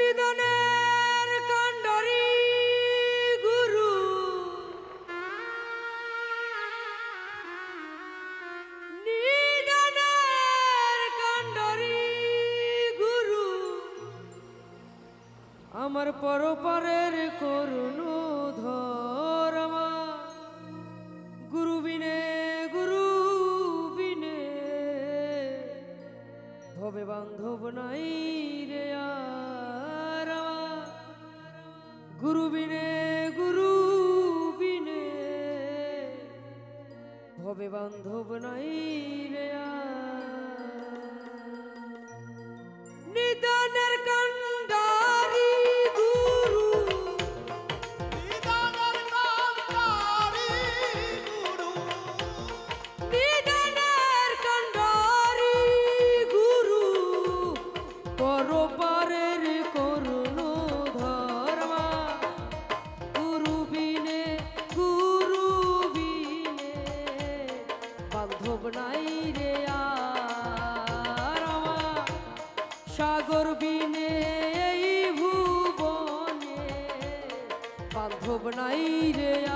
নিদনের কাণ্ডরি গুরু। নিদনের কাণ্ডরি গুরু। আমার পরপারের করুণ ধর্মা। গুরু বিনে গুরু বিনে ভবে বান্ধব নাই রে আর। গুরু বিনে গুরু বিনে ভবে বান্ধব নাই রে। নিদানের কান্ডারি গুরু। নিদানের কান্ডারি গুরু। নিদানের কান্ডারি গুরু। করুণ নাই রে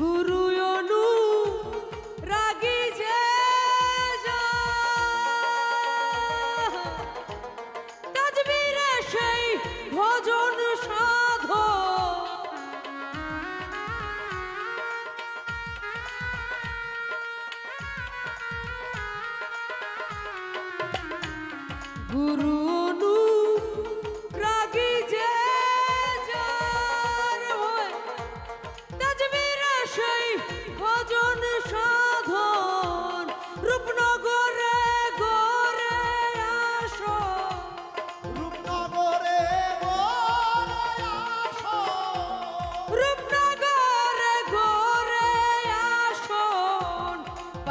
গুরু অনু রাগি যে। তাজবীরে সেই ভজন সাধ। গুরু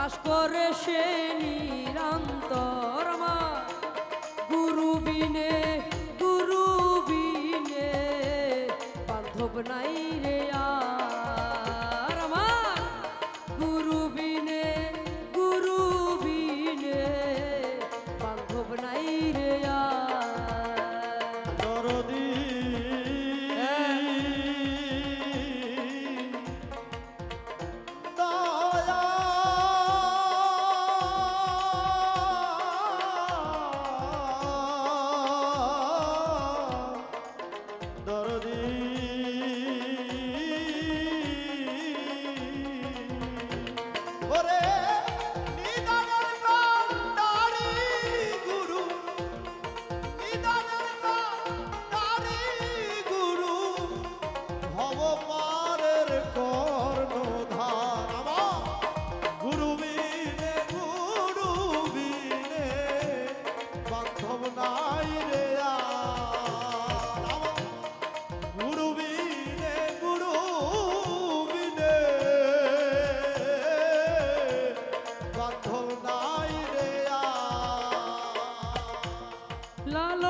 বাস করে সে নিরন্তর আমার। গুরু বিনে গুরু বিনে বান্ধব নাই রে আর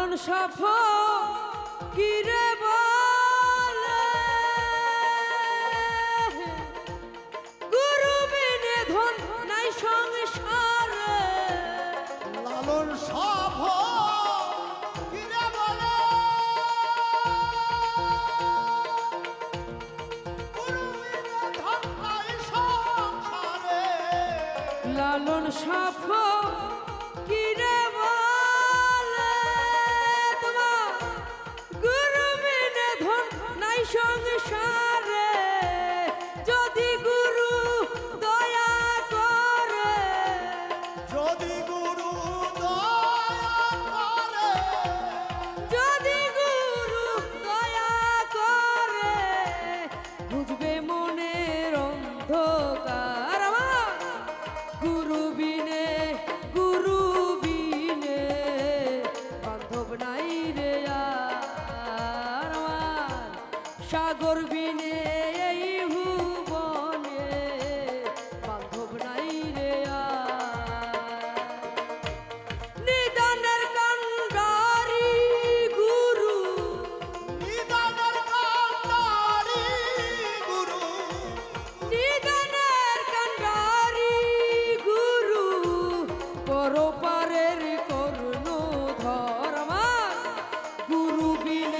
লালন সাফ কিরে বলে? গুরু বিনে ধন নাই সংসারে। লালন সাভ কিরে বলে? গুরু বিনে ধন নাই সংসারে। লালন সাফ be